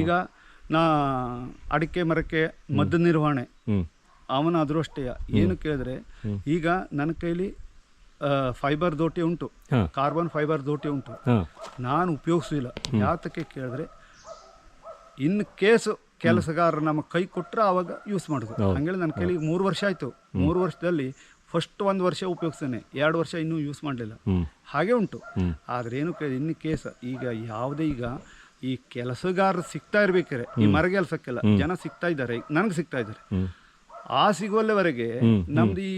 ಈಗ ನಾ ಅಡಿಕೆ ಮರಕ್ಕೆ ಮದ್ದು ನಿರ್ವಹಣೆ. ಅವನ ಅದೃಷ್ಟೇ ಏನು ಕೇಳಿದ್ರೆ ಈಗ ನನ್ನ ಕೈಲಿ ಫೈಬರ್ ದೋಟಿ ಉಂಟು. ಕಾರ್ಬನ್ ಫೈಬರ್ ದೋಟಿ ಉಂಟು. ನಾನು ಉಪಯೋಗಿಸಿಲ್ಲ. ಯಾತಕ್ಕೆ ಕೇಳಿದ್ರೆ ಇನ್ ಕೇಸ್ ಕೆಲಸಗಾರರು ನಮ್ಮ ಕೈ ಕೊಟ್ಟರೆ ಆವಾಗ ಯೂಸ್ ಮಾಡೋದು. ಹಂಗೇಳಿ ನನ್ನ ಕೈಲಿ ಮೂರು ವರ್ಷ ಆಯಿತು. ಮೂರು ವರ್ಷದಲ್ಲಿ ಫಸ್ಟ್ ಒಂದು ವರ್ಷ ಉಪಯೋಗಿಸ್ತೇನೆ. ಎರಡು ವರ್ಷ ಇನ್ನೂ ಯೂಸ್ ಮಾಡಲಿಲ್ಲ. ಹಾಗೆ ಉಂಟು. ಆದ್ರೆ ಏನು ಕೇಳಿ ಇನ್ನು ಕೇಸ್ ಈಗ ಯಾವುದೇ ಈಗ ಈ ಕೆಲಸಗಾರರು ಸಿಗ್ತಾ ಇರ್ಬೇಕಾರೆ. ಈ ಮರಗೆಲ್ಸಕ್ಕೆಲ್ಲ ಜನ ಸಿಗ್ತಾ ಇದ್ದಾರೆ. ನನಗೆ ಸಿಗ್ತಾ ಇದ್ದಾರೆ. ಆ ಸಿಗುವಲ್ಲವರೆಗೆ ನಮ್ದು ಈ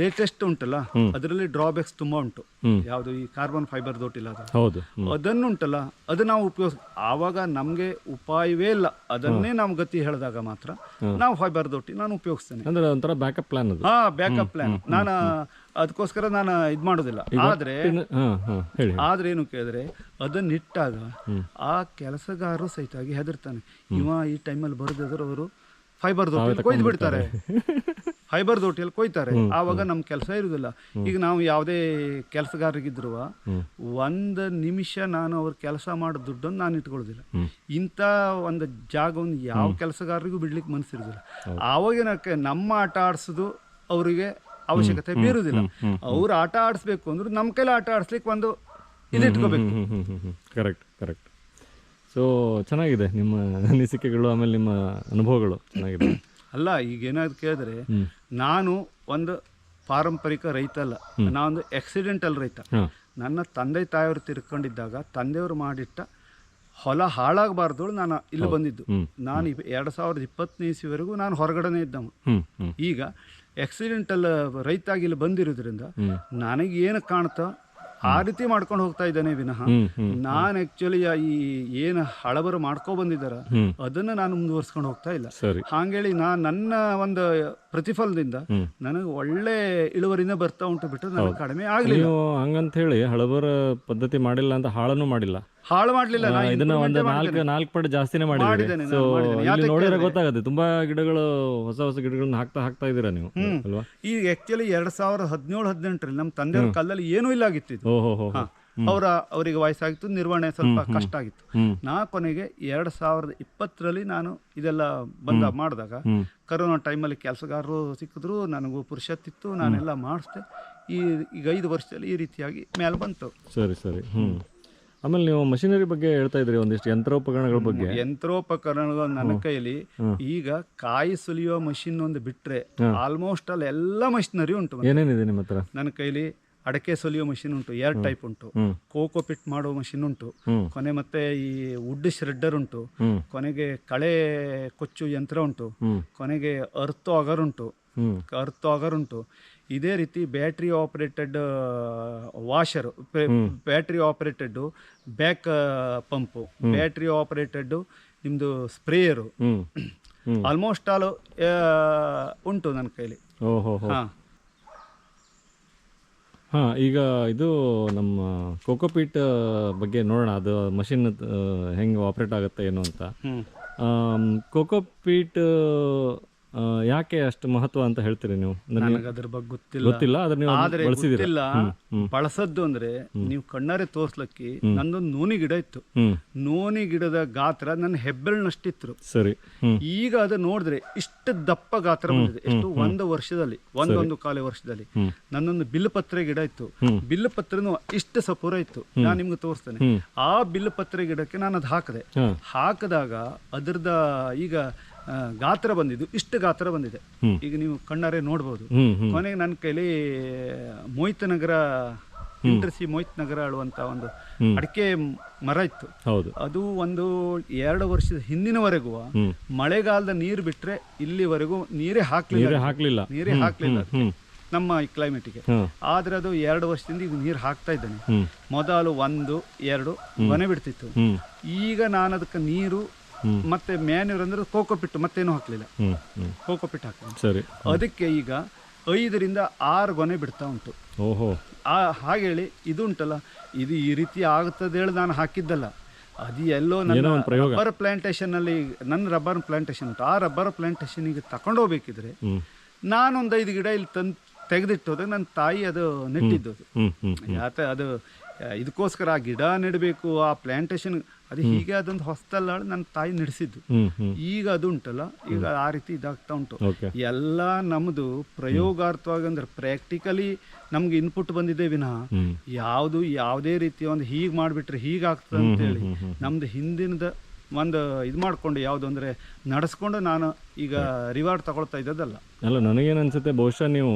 ಲೇಟೆಸ್ಟ್ ಉಂಟಲ್ಲ ಅದರಲ್ಲಿ ಡ್ರಾಬ್ಯಾಕ್ಸ್ ತುಂಬಾ ಉಂಟು. ಯಾವುದು ಈ ಕಾರ್ಬನ್ ಫೈಬರ್ ದೊಟ್ಟಿಲ್ಲ ಹೌದು ಅದನ್ನು ಉಂಟಲ್ಲ ಅದು ನಾವು ಉಪಯೋಗ ಆವಾಗ ನಮಗೆ ಉಪಾಯವೇ ಇಲ್ಲ. ಅದನ್ನೇ ನಾವು ಗತಿ ಹೇಳಿದಾಗ ಮಾತ್ರ ನಾವು ಫೈಬರ್ ದೋಟಿ ನಾನು ಉಪಯೋಗಿಸ್ತೇನೆ. ಅಂದ್ರೆ ಒಂಥರ ಬ್ಯಾಕಪ್ ಪ್ಲಾನ್ ಹಾ ಬ್ಯಾಕಪ್ ಪ್ಲಾನ್ ನಾನು ಅದಕ್ಕೋಸ್ಕರ ನಾನು ಇದು ಮಾಡೋದಿಲ್ಲ. ಆದ್ರೆ ಆದ್ರೆ ಏನು ಕೇಳಿದ್ರೆ ಅದನ್ನ ಇಟ್ಟಾಗ ಆ ಕೆಲಸಗಾರರು ಸಹಿತಾಗಿ ಹೆದರ್ತಾನೆ. ಇವ ಈ ಟೈಮಲ್ಲಿ ಬರೆದಿದ್ರು ಅವರು ಫೈಬರ್ ದೋಟಿಯಲ್ಲಿ ಕೊಯ್ದು ಬಿಡ್ತಾರೆ. ಫೈಬರ್ ದೋಟಿಯಲ್ಲಿ ಕೊಯ್ತಾರೆ. ಆವಾಗ ನಮ್ಮ ಕೆಲಸ ಇರುವುದಿಲ್ಲ ಈಗ ನಾವು ಯಾವುದೇ ಕೆಲಸಗಾರರಿಗಿದ್ರು ಒಂದು ನಿಮಿಷ ನಾನು ಅವ್ರ ಕೆಲಸ ಮಾಡೋ ದುಡ್ಡನ್ನು ನಾನು ಇಟ್ಕೊಳ್ಳೋದಿಲ್ಲ ಇಂಥ ಒಂದು ಜಾಗವನ್ನು ಯಾವ ಕೆಲಸಗಾರರಿಗೂ ಬಿಡ್ಲಿಕ್ಕೆ ಮನಸ್ಸಿರುವುದಿಲ್ಲ ಆವಾಗಿನ ನಮ್ಮ ಆಟ ಆಡಿಸೋದು ಅವರಿಗೆ ಅವಶ್ಯಕತೆ ಬೀರುವುದಿಲ್ಲ ಅವ್ರು ಆಟ ಆಡಿಸ್ಬೇಕು ಅಂದ್ರೆ ನಮ್ಮ ಕೈಲಿ ಆಟ ಆಡಿಸ್ಲಿಕ್ಕೆ ಒಂದು ಇದು ಇಟ್ಕೋಬೇಕು ಕರೆಕ್ಟ್ ಕರೆಕ್ಟ್ ಸೊ ಚೆನ್ನಾಗಿದೆ ನಿಮ್ಮ ಅನಿಸಿಕೆಗಳು ಆಮೇಲೆ ನಿಮ್ಮ ಅನುಭವಗಳು ಚೆನ್ನಾಗಿದೆ. ಅಲ್ಲ ಈಗ ಏನಾದ್ರು ಕೇಳಿದ್ರೆ ನಾನು ಒಂದು ಪಾರಂಪರಿಕ ರೈತ ಅಲ್ಲ. ನಾನೊಂದು ಎಕ್ಸಿಡೆಂಟಲ್ ರೈತ. ನನ್ನ ತಂದೆ ತಾಯಿಯವರು ತಿರ್ಕೊಂಡಿದ್ದಾಗ ತಂದೆಯವರು ಮಾಡಿಟ್ಟ ಹೊಲ ಹಾಳಾಗಬಾರ್ದು ನಾನು ಇಲ್ಲಿ ಬಂದಿದ್ದು. ನಾನು ಎರಡು ಸಾವಿರದ ಇಪ್ಪತ್ತನೇ ಇಸ್ವಿವರೆಗೂ ನಾನು ಹೊರಗಡೆನೇ ಇದ್ದವ ಹ್ಞೂ ಹ್ಞೂ ಈಗ ಎಕ್ಸಿಡೆಂಟಲ್ ರೈತಾಗಿ ಇಲ್ಲಿ ಬಂದಿರೋದ್ರಿಂದ ನನಗೆ ಕಾಣ್ತಾ ಕಾಣ್ತೋ ಆ ರೀತಿ ಮಾಡ್ಕೊಂಡು ಹೋಗ್ತಾ ಇದ್ದಾನೆ ವಿನಃ. ನಾನು ಆಕ್ಚುಲಿ ಈ ಏನು ಹಳಬರು ಮಾಡ್ಕೊ ಬಂದಿದ್ದಾರ ಅದನ್ನ ನಾನು ಮುಂದುವರ್ಸ್ಕೊಂಡು ಹೋಗ್ತಾ ಇಲ್ಲ. ಹಾಂಗೇಳಿ ನಾ ನನ್ನ ಒಂದು ಪ್ರತಿಫಲದಿಂದ ನನಗೆ ಒಳ್ಳೆ ಇಳುವರಿನ ಬರ್ತಾ ಉಂಟು ಬಿಟ್ಟು ನನಗೆ ಕಡಿಮೆ ಆಗ್ಲಿ ನೀವು ಹಂಗಂತ ಹೇಳಿ ಹಳಬರ ಪದ್ಧತಿ ಮಾಡಿಲ್ಲ ಅಂತ ಹಾಳನ್ನು ಮಾಡಿಲ್ಲ. ಹಾಳು ಮಾಡ್ಲಿಲ್ಲ. ಇದನ್ನ ಒಂದ್ ನಾಲ್ಕು. ನಾಲ್ಕು ಪಟ್ಟು ಜಾಸ್ತಿನೇ ಮಾಡಿದ್ದೇನೆ, ಸೊ ಇಲ್ಲಿ ನೋಡಿದ್ರೆ ಗೊತ್ತಾಗುತ್ತೆ. ತುಂಬಾ ಗಿಡಗಳು ಹೊಸ ಹೊಸ ಗಿಡಗಳನ್ನ ಹಾಕ್ತಾ ಹಾಕ್ತಾ ಇದ್ದೀರಾ ನೀವು? ಅಲ್ವಾ? ಈ ಆಕ್ಚುಲಿ ಎರಡ್ ಸಾವಿರದ ಹದಿನೇಳು ಹದಿನೆಂಟರಲ್ಲಿ ನಮ್ಮ ತಂದೆಯವ್ರ ಕಾಲದಲ್ಲಿ ಏನೂ ಇಲ್ಲ ಆಗಿತ್ತು ಇದು ಓಹೋ ಅವರ ಅವರಿಗೆ ವಯಸ್ಸಾಗಿತ್ತು ನಿರ್ವಹಣೆ ಸ್ವಲ್ಪ ಕಷ್ಟ ಆಗಿತ್ತು. ನಾ ಕೊನೆಗೆ ಎರಡು ಸಾವಿರದ ಇಪ್ಪತ್ತರಲ್ಲಿ ನಾನು ಇದೆಲ್ಲ ಬಂದ ಮಾಡಿದಾಗ. ಕರೋನಾ ಟೈಮಲ್ಲಿ ಕೆಲಸಗಾರರು ಸಿಕ್ಕಿದ್ರು ನನಗೂ ಪುರುಷತ್ತಿತ್ತು ನಾನೆಲ್ಲ ಮಾಡಿಸ್ದೆ. ಈ ಈಗ ಐದು ವರ್ಷದಲ್ಲಿ ಈ ರೀತಿಯಾಗಿ ಮೇಲೆ ಬಂತು. ಸರಿ ಸರಿ. ಆಮೇಲೆ ನೀವು ಮಷಿನರಿ ಬಗ್ಗೆ ಹೇಳ್ತಾ ಇದ್ರಿ ಒಂದಿಷ್ಟು ಯಂತ್ರೋಪಕರಣಗಳ ಬಗ್ಗೆ. ಯಂತ್ರೋಪಕರಣಗಳು ನನ್ನ ಕೈಯಲ್ಲಿ ಈಗ ಕಾಯಿ ಸುಲಿಯುವ ಮಷಿನ್ ಒಂದು ಬಿಟ್ರೆ ಆಲ್ಮೋಸ್ಟ್ ಅಲ್ಲಿ ಎಲ್ಲ ಮಷಿನರಿ ಉಂಟು ಏನೇನಿದೆ ನಿಮ್ಮ ಹತ್ರ? ನನ್ನ ಕೈಲಿ ಅಡಕೆ ಸುಲಿಯೋ ಮಷಿನ್ ಉಂಟು ಎರಡು ಟೈಪ್ ಉಂಟು. ಕೋಕೋ ಪಿಟ್ ಮಾಡೋ ಮಷಿನ್ ಉಂಟು ಕೊನೆ ಮತ್ತೆ ಈ ವುಡ್ ಶ್ರೆಡ್ಡರ್ ಉಂಟು ಕೊನೆಗೆ ಕಳೆ ಕೊಚ್ಚು ಯಂತ್ರ ಉಂಟು ಕೊನೆಗೆ ಅರ್ತ್ ಆಗರ್ ಉಂಟು ಅರ್ತು ಅರ್ತ್ ಆಗರ್ ಉಂಟು. ಇದೇ ರೀತಿ battery operated washer battery operated back pump battery operated ನಿಮ್ಮದು ಸ್ಪ್ರೇಯರು ಆಲ್ಮೋಸ್ಟ್ ಆಲ್ ಉಂಟು ನನ್ನ ಕೈಲಿ. ಓಹೋ ಹೋ. ಹಾಂ. ಈಗ ಇದು ನಮ್ಮ ಕೋಕೋಪೀಟ್ ಬಗ್ಗೆ ನೋಡೋಣ. ಅದು ಮಷಿನ್ ಹೆಂಗೆ ಆಪ್ರೇಟ್ ಆಗುತ್ತೆ ಏನು ಅಂತ. ಕೋಕೋಪೀಟ್ ಯಾಕೆ ಅಷ್ಟು ಮಹತ್ವ ಅಂತ ಹೇಳ್ತೀರಿ ನೀವು? ನನಗೆ ಅದ್ರ ಬಗ್ಗೆ ಗೊತ್ತಿಲ್ಲ. ಗೊತ್ತಿಲ್ಲ ಆದ್ರೆ ನೀವು ಆದ್ರೆ ಗೊತ್ತಿಲ್ಲ. ಬಳಸದ್ದು ಅಂದ್ರೆ ನೀವು ಕಣ್ಣಾರೆ ತೋರ್ಸ್ಲಕ್ಕಿ ನಂದೊಂದು ನೋನಿ ಗಿಡ ಇತ್ತು. ನೋನಿ ಗಿಡದ ಗಾತ್ರ ನನ್ನ ಹೆಬ್ಬೆರಳಿನಷ್ಟಿತ್ತು. ಸರಿ. ಈಗ ಅದ ನೋಡಿದ್ರೆ ಇಷ್ಟು ದಪ್ಪ ಗಾತ್ರ ಬಂದಿದೆ. ಎಷ್ಟು ಒಂದು ವರ್ಷದಲ್ಲಿ ಒಂದೊಂದು ಕಾಲ ವರ್ಷದಲ್ಲಿ. ನನ್ನೊಂದು ಬಿಲ್ಪತ್ರೆ ಗಿಡ ಇತ್ತು. ಬಿಲ್ ಪತ್ರನು ಇಷ್ಟು ಸಪೂರ ಇತ್ತು. ನಾನು ನಿಮ್ಗೆ ತೋರಿಸ್ತೇನೆ. ಆ ಬಿಲ್ಪತ್ರೆ ಗಿಡಕ್ಕೆ ನಾನು ಅದು ಹಾಕಿದೆ ಹಾಕಿದಾಗ ಅದರದ ಈಗ ಗಾತ್ರ ಬಂದಿದ್ದು ಇಷ್ಟು ಗಾತ್ರ ಬಂದಿದೆ. ಈಗ ನೀವು ಕಣ್ಣಾರೆ ನೋಡ್ಬೋದು. ಕೊನೆಗೆ ನನ್ನ ಕೈಲಿ ಮೋಹಿತ್ ನಗರ ಇಂಟ್ರಸಿ ಮೋಹಿತ್ ನಗರ ಆಳುವಂತ ಒಂದು ಅಡಿಕೆ ಮರ ಇತ್ತು. ಹೌದು. ಅದು ಒಂದು ಎರಡು ವರ್ಷದ ಹಿಂದಿನವರೆಗೂ ಮಳೆಗಾಲದ ನೀರು ಬಿಟ್ರೆ ಇಲ್ಲಿವರೆಗೂ ನೀರೇ ಹಾಕ್ಲಿಲ್ಲ ನೀರೇ ಹಾಕ್ಲಿಲ್ಲ. ನೀರೇ ಹಾಕ್ಲಿಲ್ಲ ನಮ್ಮ ಈ ಕ್ಲೈಮೇಟಿಗೆ ಆದ್ರೆ ಅದು ಎರಡು ವರ್ಷದಿಂದ ಈಗ ನೀರು ಹಾಕ್ತಾ ಇದ್ದೇನೆ. ಮೊದಲು ಒಂದು ಎರಡು ಮನೆ ಬಿಡ್ತಿತ್ತು. ಈಗ ನಾನು ಅದಕ್ಕೆ ನೀರು ಮತ್ತೆ ಮ್ಯಾನ್ಯೂರ್ ಅಂದ್ರೆ ಕೋಕೋ ಪಿಟ್ಟು ಮತ್ತೇನು ಹಾಕ್ಲಿಲ್ಲ. ಕೋಕೋ ಪಿಟ್ ಸರಿ. ಅದಕ್ಕೆ ಈಗ ಐದರಿಂದ ಆರು ಗೊನೆ ಬಿಡ್ತಾ ಉಂಟು. ಓಹೋ. ಆ ಹಾಗೇಳಿ ಇದು ಉಂಟಲ್ಲ ಇದು ಈ ರೀತಿ ಆಗುತ್ತದೆ ಹೇಳಿ ನಾನು ಹಾಕಿದ್ದಲ್ಲ. ಅದು ಎಲ್ಲೋ ನನ್ನ ರಬ್ಬರ್ ಪ್ಲಾಂಟೇಶನ್ ಅಲ್ಲಿ ನನ್ನ ರಬ್ಬರ್ ಪ್ಲಾಂಟೇಶನ್ ಉಂಟು. ಆ ರಬ್ಬರ್ ಪ್ಲಾಂಟೇಷನ್ ಈಗ ತಕೊಂಡು ಹೋಗ್ಬೇಕಿದ್ರೆ ಹ್ಮ್. ನಾನೊಂದು ಐದು ಗಿಡ ಇಲ್ಲಿ ತಂದು ತೆಗೆದಿಟ್ಟೋದು ನನ್ನ ತಾಯಿ ಅದು ನೆಟ್ಟಿದ್ದು ಅದು ಯಾತ ಅದು ಇದಕ್ಕೋಸ್ಕರ ಆ ಗಿಡ ನೆಡಬೇಕು ಆ ಪ್ಲಾಂಟೇಶನ್ ಅದು ಹೀಗೆ ಅದೊಂದು ಹೊಸ್ತಲ್ಲ ನನ್ನ ತಾಯಿ ನಡೆಸಿದ್ದು. ಈಗ ಅದು ಉಂಟಲ್ಲ ಈಗ ಆ ರೀತಿ ಇದಾಗ್ತಾ ಉಂಟು. ಎಲ್ಲ ನಮ್ಮದು ಪ್ರಯೋಗಾರ್ಥವಾಗಿ ಅಂದ್ರೆ ಪ್ರಾಕ್ಟಿಕಲಿ ನಮ್ಗೆ ಇನ್ಪುಟ್ ಬಂದಿದೆ ವಿನಃ ಯಾವುದು ಯಾವುದೇ ರೀತಿಯ ಒಂದು ಹೀಗೆ ಮಾಡಿಬಿಟ್ರೆ ಹೀಗಾಗ್ತದೆ ಅಂತೇಳಿ ನಮ್ದು ಹಿಂದಿನದ ಒಂದು ಇದು ಮಾಡ್ಕೊಂಡು ಯಾವುದು ಅಂದರೆ ನಡೆಸ್ಕೊಂಡು ನಾನು ಈಗ ರಿವಾರ್ಡ್ ತಗೊಳ್ತಾ ಇದ್ದದಲ್ಲ ಅಲ್ಲ ನನಗೇನು ಅನ್ಸುತ್ತೆ ಬಹುಶಃ ನೀವು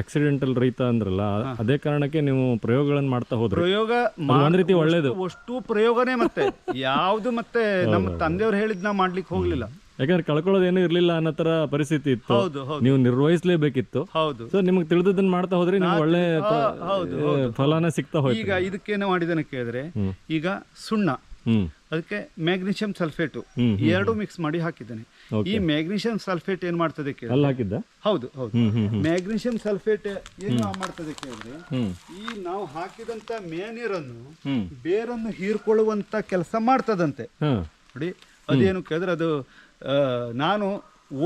ಆಕ್ಸಿಡೆಂಟಲ್ ರೈತ ಅಂದ್ರಲ್ಲ ಅದೇ ಕಾರಣಕ್ಕೆ ನೀವು ಪ್ರಯೋಗಗಳನ್ನು ಮಾಡ್ತಾ ಹೋದ್ರೆ. ಪ್ರಯೋಗ ಒಂದ್ ರೀತಿ ಒಳ್ಳೇದು. ಅಷ್ಟು ಪ್ರಯೋಗನೇ ಮತ್ತೆ ಯಾವುದು ಮತ್ತೆ ನಮ್ಮ ತಂದೆಯವ್ರು ಹೇಳಿದ್ ನಾವು ಮಾಡ್ಲಿಕ್ಕೆ ಹೋಗ್ಲಿಲ್ಲ. ಯಾಕಂದ್ರೆ ಕಳ್ಕೊಳ್ಳೋದೇನು ಇರ್ಲಿಲ್ಲ ಅನ್ನೋ ತರ ಪರಿಸ್ಥಿತಿ ಇತ್ತು. ನೀವು ನಿರ್ವಹಿಸಲೇಬೇಕಿತ್ತು. ಹೌದು. ಸೊ ನಿಮಗೆ ತಿಳಿದದನ್ನ ಮಾಡ್ತಾ ಹೋದ್ರೆ ನಿಮ್ಗೆ ಒಳ್ಳೆ ಫಲಾನ ಸಿಗ್ತಾ ಹೋಯ್ತು. ಈಗ ಇದಕ್ಕೇನು ಮಾಡಿದನ ಕೇಳಿದ್ರೆ ಈಗ ಸುಣ್ಣ. ಅದಕ್ಕೆ ಮ್ಯಾಗ್ನೀಷಿಯಂ ಸಲ್ಫೇಟು ಎರಡು ಮಿಕ್ಸ್ ಮಾಡಿ ಹಾಕಿದ್ದೇನೆ. ಈ ಮ್ಯಾಗ್ನೀಷಿಯಂ ಸಲ್ಫೇಟ್ ಏನ್ ಮಾಡ್ತದೆ ಕೇಳಿದ್ರೆ ಹೌದು ಹೌದು. ಮ್ಯಾಗ್ನೀಷಿಯಂ ಸಲ್ಫೇಟ್ ಏನು ಮಾಡ್ತದೆ ಕೇಳಿದ್ರೆ ಈ ನಾವು ಹಾಕಿದಂತ ಮೇನೀರನ್ನು ಅನ್ನು ಬೇರನ್ನು ಹೀರ್ಕೊಳ್ಳುವಂತ ಕೆಲಸ ಮಾಡ್ತದಂತೆ. ನೋಡಿ ಅದೇನು ಕೇಳಿದ್ರೆ ಅದು ನಾನು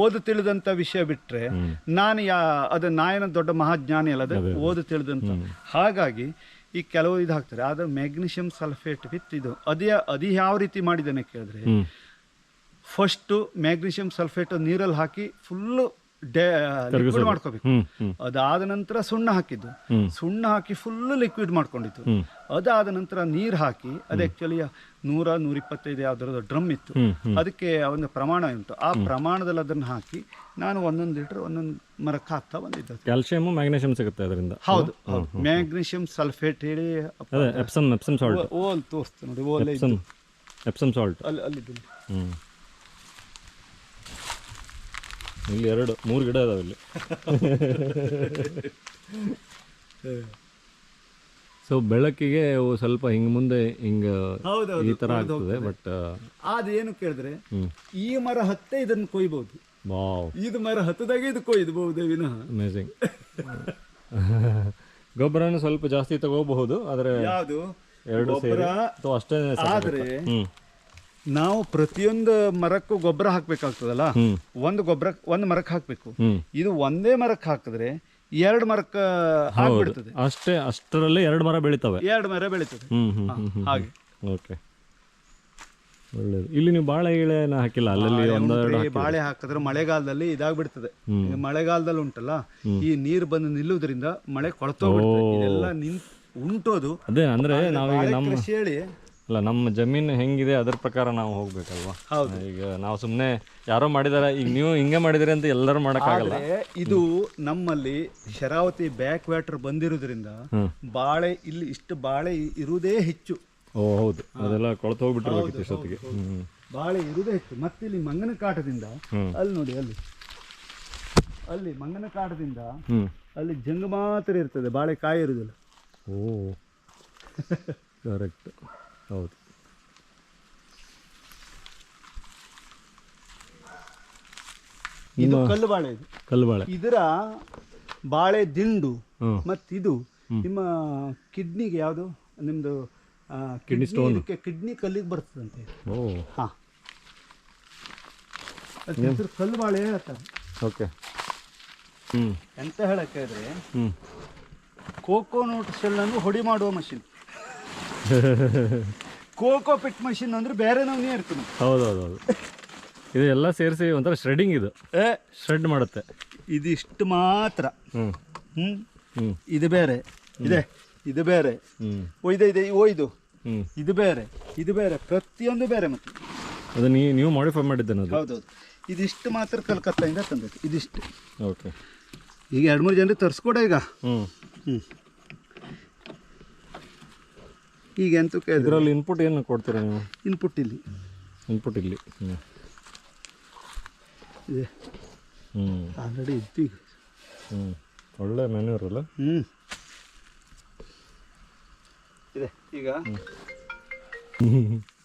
ಓದು ತಿಳಿದಂತ ವಿಷಯ ಬಿಟ್ರೆ ನಾನು ಯಾ ಅದು ನಾಯನ ದೊಡ್ಡ ಮಹಾಜ್ಞಾನಿ ಅಲ್ಲದೆ ಅದು ಓದು ತಿಳಿದಂತ. ಹಾಗಾಗಿ ಈ ಕೆಲವು ಇದು ಹಾಕ್ತಾರೆ ಆದ್ರೆ ಮ್ಯಾಗ್ನೀಷಿಯಂ ಸಲ್ಫೇಟ್ ವಿತ್ ಇದು. ಅದೇ ಅದು ಯಾವ ರೀತಿ ಮಾಡಿದ್ದಾನೆ ಕೇಳಿದ್ರೆ ಫಸ್ಟು ಮ್ಯಾಗ್ನೀಷಿಯಂ ಸಲ್ಫೇಟ್ ನೀರಲ್ಲಿ ಹಾಕಿ ಫುಲ್ಲು ಲಿಕ್ವಿಡ್ ಮಾಡ್ಕೋಬೇಕು. ಅದಾದ ನಂತರ ಸುಣ್ಣ ಹಾಕಿದ್ದು. ಸುಣ್ಣ ಹಾಕಿ ಫುಲ್ ಲಿಕ್ವಿಡ್ ಮಾಡ್ಕೊಂಡಿತ್ತು. ಅದಾದ ನಂತರ ನೀರು ಹಾಕಿ ಅದು ಆಕ್ಚುಲಿ ನೂರ ನೂರಿಪ್ಪತ್ತೈದು ಯಾವ್ದಾದ್ರು ಡ್ರಮ್ ಇತ್ತು. ಅದಕ್ಕೆ ಒಂದು ಪ್ರಮಾಣ ಉಂಟು. ಆ ಪ್ರಮಾಣದಲ್ಲಿ ಅದನ್ನ ಹಾಕಿ ನಾನು ಒಂದೊಂದು ಲೀಟರ್ ಒಂದೊಂದು ಮರಕ್ಕೆ ಹಾಕ್ತಾ ಬಂದಿದ್ದೆ ಕ್ಯಾಲ್ಸಿಯಂ ಮ್ಯಾಗ್ನೇಷಿಯಂ ಸಿಗುತ್ತೆ ಅದರಿಂದ. ಹೌದು ಹೌದು. ಮ್ಯಾಗ್ನೀಷಿಯಂ ಸಲ್ಫೇಟ್ ಹೇಳಿ ಎಪ್ಸಮ್ ಎಪ್ಸಮ್ ಸಾಲ್ಟ್ ಓಲ್ ತೋರಿಸ್ತು ನೋಡಿ ಓಲ್ ಎಪ್ಸಮ್ ಎಪ್ಸಮ್ ಸಾಲ್ಟ್ ಅಲ್ಲಿ ಅಲ್ಲಿದ್ದು ಹ್ಮ್ ಇಲ್ಲಿ ಎರಡು ಮೂರು ಗಿಡ ಇದಾವೆ ಇಲ್ಲಿ. ಸೊ ಬೆಳಕಿಗೆ ಅವು ಸ್ವಲ್ಪ ಹಿಂಗ್ ಮುಂದೆ ಹಿಂಗ ಈ ತರ ಆಗ್ತದೆ ಬಟ್ ಅದೇನು ಕೇಳಿದ್ರೆ ಈ ಮರ ಹತ್ತೆ ಇದನ್ನ ಕೊಯ್ಬಹುದು ವಾವ್. ಇದು ಮರ ಹತ್ತದಾಗೆ ಇದು ಕೊಯ್ದಬಹುದು ವಿನಃ. ಅಮೇಝಿಂಗ್ ಗೊಬ್ಬರನು ಸ್ವಲ್ಪ ಜಾಸ್ತಿ ತಗೋಬಹುದು ಆದರೆ ಯಾವುದು? ಎರಡು ಸೇರಿ ಅಷ್ಟೇ ಆದ್ರೆ ನಾವು ಪ್ರತಿಯೊಂದು ಮರಕ್ಕೂ ಗೊಬ್ಬರ ಹಾಕ್ಬೇಕಾಗ್ತದಲ್ಲ? ಒಂದು ಗೊಬ್ಬರ ಒಂದು ಮರಕ್ಕೆ ಹಾಕ್ಬೇಕು. ಇದು ಒಂದೇ ಮರಕ್ಕೆ ಹಾಕಿದ್ರೆ ಎರಡು ಮರಕ್ಕೆ ಆಗ್ಬಿಡ್ತದೆ. ಅಷ್ಟೇ ಅಷ್ಟರಲ್ಲೇ ಎರಡು ಮರ ಬೆಳಿತವೆ. ಎರಡು ಮರ ಬೆಳೀತದೆ. ಹಾಗೆ. ಓಕೆ. ಒಳ್ಳೇದು. ಇಲ್ಲಿ ನೀವು ಬಾಳೆ ಇಳೆ ಹಾಕಿಲ್ಲ? ಅಲ್ಲಲ್ಲಿ ಒಂದೆರಡು ಬಾಳೆ ಹಾಕಿದ್ರೆ ಮಳೆಗಾಲದಲ್ಲಿ ಇದಾಗ್ಬಿಡ್ತದೆ. ಮಳೆಗಾಲದಲ್ಲಿ ಉಂಟಲ್ಲ ಈ ನೀರು ಬಂದು ನಿಲ್ಲುವುದರಿಂದ ಮಳೆ ಕೊಳತೋಗ್ಬಿಡ್ತದೆ. ಇದೆಲ್ಲ ನಿಂತು ಉಂಟು ಅದು ಅದೇ ಅಂದ್ರೆ ನಾವೀಗ ನಮ್ಮ ಕೃಷಿ ಹೇಳಿ ಅಲ್ಲ ನಮ್ಮ ಜಮೀನು ಹೆಂಗಿದೆ ಅದ್ರ ಪ್ರಕಾರ ನಾವು ಹೋಗ್ಬೇಕಲ್ವಾ? ಹೌದು. ಈಗ ನಾವು ಸುಮ್ಮನೆ ಯಾರೋ ಮಾಡಿದಾರ ಈಗ ನೀವು ಹಿಂಗೆ ಮಾಡಿದಿರಿ ಅಂತ ಎಲ್ಲರೂ ಮಾಡೋಕ್ಕಾಗಲ್ಲ. ಇದು ನಮ್ಮಲ್ಲಿ ಶರಾವತಿ ಬ್ಯಾಕ್ ವಾಟರ್ ಬಂದಿರೋದ್ರಿಂದ ಬಾಳೆ ಇಲ್ಲಿ ಇಷ್ಟು ಬಾಳೆ ಇರುವುದೇ ಹೆಚ್ಚು. ಓ ಹೌದು. ಅದೆಲ್ಲ ಕೊಳತು ಹೋಗ್ಬಿಟ್ಟಿರ್ಬೇಕಿತ್ತು ಇಷ್ಟೊತ್ತಿಗೆ. ಬಾಳೆ ಇರುವುದೇ ಹೆಚ್ಚು. ಮತ್ತೆ ಇಲ್ಲಿ ಮಂಗನ ಕಾಟದಿಂದ ಅಲ್ಲಿ ನೋಡಿ ಅಲ್ಲಿ. ಅಲ್ಲಿ ಮಂಗನ ಕಾಟದಿಂದ ಅಲ್ಲಿ ಜಂಗ ಮಾತ್ರ ಇರ್ತದೆ ಬಾಳೆ ಕಾಯಿ ಇರುವುದಿಲ್ಲ. ಓ ಕರೆಕ್ಟ್ ಹೌದು. ಇದು ಕಲ್ಲು ಬಾಳೆ ಇದು. ಕಲ್ಲು ಬಾಳೆ ಇದರ ಬಾಳೆ ದಿಂಡು ಹ್ಮ್. ಮತ್ತಿದು ನಿಮ್ಮ ಕಿಡ್ನಿಗೆ ಯಾವುದು? ನಿಮ್ಮದು ಕಿಡ್ನಿ ಸ್ಟೋನ್ ಕಿಡ್ನಿ ಕಲ್ಲಿಗೆ ಬರ್ತದಂತೆ. ಓ. ಹಾ. ಹೆಸರು ಕಲ್ಲು ಬಾಳೆ ಹೇಳ್ತಾರೆ ಓಕೆ. ಹ್ಮ್. ಎಂತ ಹೇಳಕ್ಕೆ ಇದ್ರೆ ಹ್ಮ್. ಕೋಕೋನಟ್ ಶೆಲ್ಲನ್ನು ಹೊಡಿ ಮಾಡುವ ಮಷಿನ್. ಕೋಕೋ ಪಿಟ್ ಮಷಿನ್ ಅಂದ್ರೆ ಬೇರೆ ನಾವೇ ಇರ್ತೀನಿ ಹೌದು ಹೌದು ಹೌದು ಇದು ಎಲ್ಲ ಸೇರಿಸಿ ಒಂಥರ ಶ್ರೆಡಿಂಗ್ ಇದು. ಏ ಶ್ರೆಡ್ ಮಾಡುತ್ತೆ. ಇದಿಷ್ಟು ಮಾತ್ರ. ಹ್ಮ್. ಹ್ಮ್? ಇದು ಬೇರೆ. ಇದೆ. ಇದು ಬೇರೆ. ಹ್ಮ್. ಓ ಇದೆ ಇದೆ ಓ ಇದು. ಹ್ಮ್. ಇದು ಬೇರೆ. ಇದು ಬೇರೆ. ಪ್ರತಿಯೊಂದು ಬೇರೆ ಮತ್ತೆ. ಅದು ನೀವು ನೀವು ಮಾಡಿಫೈ ಮಾಡಿದ್ದೇನೆ ಅದು. ಹೌದೌದು. ಇದಿಷ್ಟು ಮಾತ್ರ ಕಲ್ಕತ್ತಾಯಿಂದ ತಂದದ್ದು. ಇದಿಷ್ಟು. ಓಕೆ ಈಗ ಎರಡು ಮೂರು ಜನರಿಗೆ ತರಿಸ್ಕೊಡ ಈಗ. ಹ್ಞೂ ಹ್ಞೂ ಈಗ ಎಂತ ಇದರಲ್ಲಿ ಇನ್ಪುಟ್ ಏನು ಕೊಡ್ತೀರಾ ನೀವು? ಇನ್ಪುಟ್ ಇಲ್ಲಿ. ಇನ್ಪುಟ್ ಇಲ್ಲಿ. ಇದೆ. ಆಲ್ರೆಡಿ ಇತ್ತು ಈಗ. ಒಳ್ಳೆ ಮೆನ್ಯೂರ್ ಅಲ್ಲ ಹ್ಞೂ ಇದೆ. ಈಗ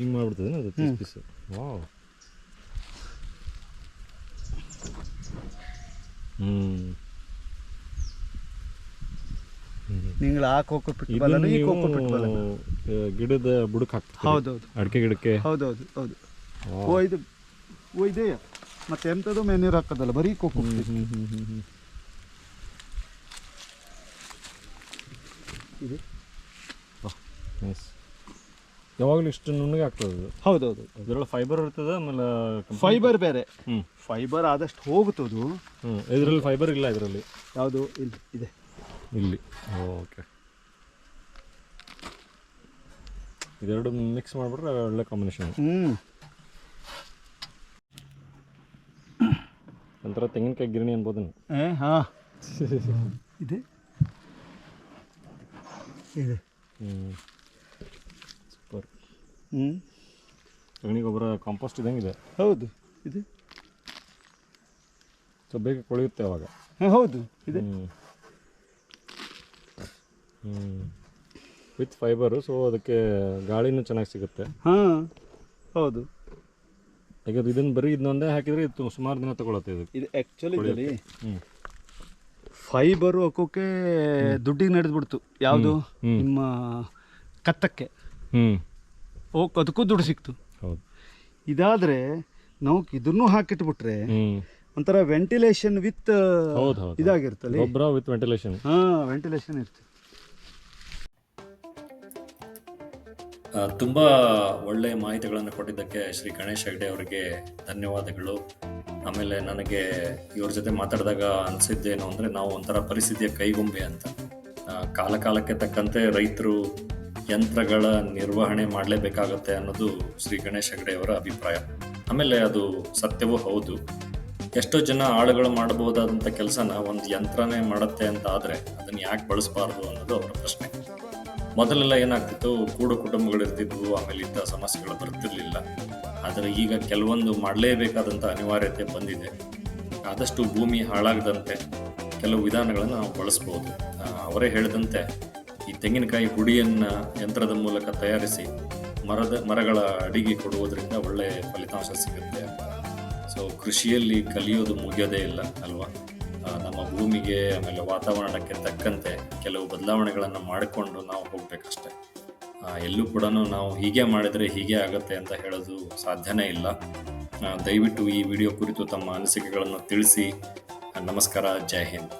ಹಿಂಗೆ ಮಾಡ್ಬಿಡ್ತದೆ ಅದು ಪೀಸ್ ಪೀಸ್ ವಾವ್ ಹ್ಞೂ ನಿಂಗಳು ಆ ಕೋಕೋ ಪಿಟ್ ಈ ಕೋಕೋ ಪಿಟ್ ಬಾಲ್. ಗಿಡದ ಬುಡಕ್ಕೆ ಹೌದು ಹೌದೌದು. ಅಡಿಕೆ ಗಿಡಕ್ಕೆ? ಹೌದು. ಹೌದು ಓ ಇದು ಓ ಇದೆಯಾ? ಮತ್ತೆ ಎಂಥದ್ದು ಮೇನೀರು ಹಾಕೋದಲ್ಲ? ಬರೀ ಕೋಕೋ ಹ್ಞೂ ಹ್ಞೂ ಹ್ಞೂ ಹ್ಞೂ ಇದು. ನೈಸ್ ಯಾವಾಗಲೂ ಇಷ್ಟು ನುಣ್ಣಗೆ ಆಗ್ತದೆ ಅದು. ಹೌದೌದು. ಇದರೊಳಗೆ ಫೈಬರ್ ಇರ್ತದೆ ಆಮೇಲೆ ಫೈಬರ್ ಬೇರೆ. ಹ್ಞೂ ಫೈಬರ್ ಆದಷ್ಟು ಹೋಗುತ್ತದು ಹ್ಞೂ ಇದರಲ್ಲಿ ಫೈಬರ್ ಇಲ್ಲ ಇದರಲ್ಲಿ. ಯಾವುದು? ಇಲ್ಲಿ. ಇದೆ. ಇಲ್ಲಿ. ಓಕೆ ಇದೆರಡು ಮಿಕ್ಸ್ ಮಾಡಿಬಿಟ್ರೆ ಒಳ್ಳೆ ಕಾಂಬಿನೇಷನ್ ಹ್ಞೂ ಒಂಥರ ತೆಂಗಿನಕಾಯಿ ಗಿರಣಿ ಅನ್ಬೋದು. ಏ ಹಾಂ. ಇದೆ. ಇದೆ. ಹ್ಞೂ ಹ್ಞೂ ಸಗಣಿ ಗೊಬ್ಬರ ಕಾಂಪೋಸ್ಟ್ ಇದ್ದಂಗಿದೆ. ಹೌದು ಇದೆ. ಸೊ ಬೇಗ ಕೊಳೆಯುತ್ತೆ ಅವಾಗ. ಹಾಂ ಹೌದು ಇದೆ. ಹ್ಞೂ ವಿತ್ ಫೈಬರು ಸೊ ಅದಕ್ಕೆ ಗಾಳಿನೂ ಚೆನ್ನಾಗಿ ಸಿಗುತ್ತೆ. ಹಾಂ ಹೌದು. ಯಾಕಂದ್ರೆ ಇದನ್ನು ಬರೀ ಇದನ್ನೊಂದೇ ಹಾಕಿದರೆ ಇದು ಸುಮಾರು ದಿನ ತಗೊಳತ್ತೆ ಇದು. ಇದು ಆ್ಯಕ್ಚುಲಿ ಇದರಲ್ಲಿ ಹ್ಞೂ ಫೈಬರು ಹಾಕೋಕೆ ದುಡ್ಡಿಗೆ ನಡೆದ್ಬಿಡ್ತು. ಯಾವುದು? ನಿಮ್ಮ ಕತ್ತಕ್ಕೆ. ಹ್ಞೂ ಹೋಗ್ ಅದಕ್ಕೂ ದುಡ್ಡು ಸಿಕ್ತು. ಹೌದು. ಇದಾದರೆ ನಾವು ಇದನ್ನು ಹಾಕಿಟ್ಬಿಟ್ರೆ ಒಂಥರ ವೆಂಟಿಲೇಷನ್ ವಿತ್ ಹೌದು ಹೌದು. ಇದಾಗಿರ್ತಲ್ಲ ಗೊಬ್ಬರ ವಿತ್ ವೆಂಟಿಲೇಷನ್ ಹಾಂ ವೆಂಟಿಲೇಷನ್ ಇರ್ತದೆ ತುಂಬ ಒಳ್ಳೆಯ ಮಾಹಿತಿಗಳನ್ನು ಕೊಟ್ಟಿದ್ದಕ್ಕೆ ಶ್ರೀ ಗಣೇಶ್ ಹೆಗ್ಡೆ ಅವರಿಗೆ ಧನ್ಯವಾದಗಳು. ಆಮೇಲೆ ನನಗೆ ಇವ್ರ ಜೊತೆ ಮಾತಾಡಿದಾಗ ಅನಿಸಿದ್ದೇನು ಅಂದರೆ ನಾವು ಒಂಥರ ಪರಿಸ್ಥಿತಿಯ ಕೈಗೊಂಬೆ ಅಂತ. ಕಾಲಕಾಲಕ್ಕೆ ಕಾಲ ಕಾಲಕ್ಕೆ ತಕ್ಕಂತೆ ರೈತರು ಯಂತ್ರಗಳ ನಿರ್ವಹಣೆ ಮಾಡಲೇಬೇಕಾಗತ್ತೆ ಅನ್ನೋದು ಶ್ರೀ ಗಣೇಶ್ ಹೆಗಡೆಯವರ ಅಭಿಪ್ರಾಯ. ಆಮೇಲೆ ಅದು ಸತ್ಯವೂ ಹೌದು. ಎಷ್ಟೋ ಜನ ಆಳುಗಳು ಮಾಡಬಹುದಾದಂಥ ಕೆಲಸನ ಒಂದು ಯಂತ್ರನೇ ಮಾಡುತ್ತೆ ಅಂತ ಆದರೆ ಅದನ್ನು ಯಾಕೆ ಬಳಸಬಾರ್ದು ಅನ್ನೋದು ಅವರ ಪ್ರಶ್ನೆ. ಮೊದಲೆಲ್ಲ ಏನಾಗ್ತಿತ್ತು? ಕೂಡು ಕುಟುಂಬಗಳಿರ್ತಿದ್ವು, ಆಮೇಲೆ ಇಂಥ ಸಮಸ್ಯೆಗಳು ಬರ್ತಿರ್ಲಿಲ್ಲ. ಆದರೆ ಈಗ ಕೆಲವೊಂದು ಮಾಡಲೇಬೇಕಾದಂಥ ಅನಿವಾರ್ಯತೆ ಬಂದಿದೆ. ಆದಷ್ಟು ಭೂಮಿ ಹಾಳಾಗದಂತೆ ಕೆಲವು ವಿಧಾನಗಳನ್ನು ನಾವು ಬಳಸ್ಬೋದು. ಅವರೇ ಹೇಳಿದಂತೆ ಈ ತೆಂಗಿನಕಾಯಿ ಹುಡಿಯನ್ನು ಯಂತ್ರದ ಮೂಲಕ ತಯಾರಿಸಿ ಮರದ, ಮರಗಳ ಅಡಿಗೆ ಕೊಡುವುದರಿಂದ ಒಳ್ಳೆ ಫಲಿತಾಂಶ ಸಿಗುತ್ತೆ. ಸೊ ಕೃಷಿಯಲ್ಲಿ ಕಲಿಯೋದು ಮುಗಿಯೋದೇ ಇಲ್ಲ ಅಲ್ವಾ? ನಮ್ಮ ಭೂಮಿಗೆ ಆಮೇಲೆ ವಾತಾವರಣಕ್ಕೆ ತಕ್ಕಂತೆ ಕೆಲವು ಬದಲಾವಣೆಗಳನ್ನು ಮಾಡಿಕೊಂಡು ನಾವು ಹೋಗಬೇಕಷ್ಟೆ. ಎಲ್ಲೂ ಕೂಡ ನಾವು ಹೀಗೆ ಮಾಡಿದರೆ ಹೀಗೆ ಆಗುತ್ತೆ ಅಂತ ಹೇಳೋದು ಸಾಧ್ಯನೇ ಇಲ್ಲ. ದಯವಿಟ್ಟು ಈ ವಿಡಿಯೋ ಕುರಿತು ತಮ್ಮ ಅನಿಸಿಕೆಗಳನ್ನು ತಿಳಿಸಿ. ನಮಸ್ಕಾರ, ಜೈ ಹಿಂದ್.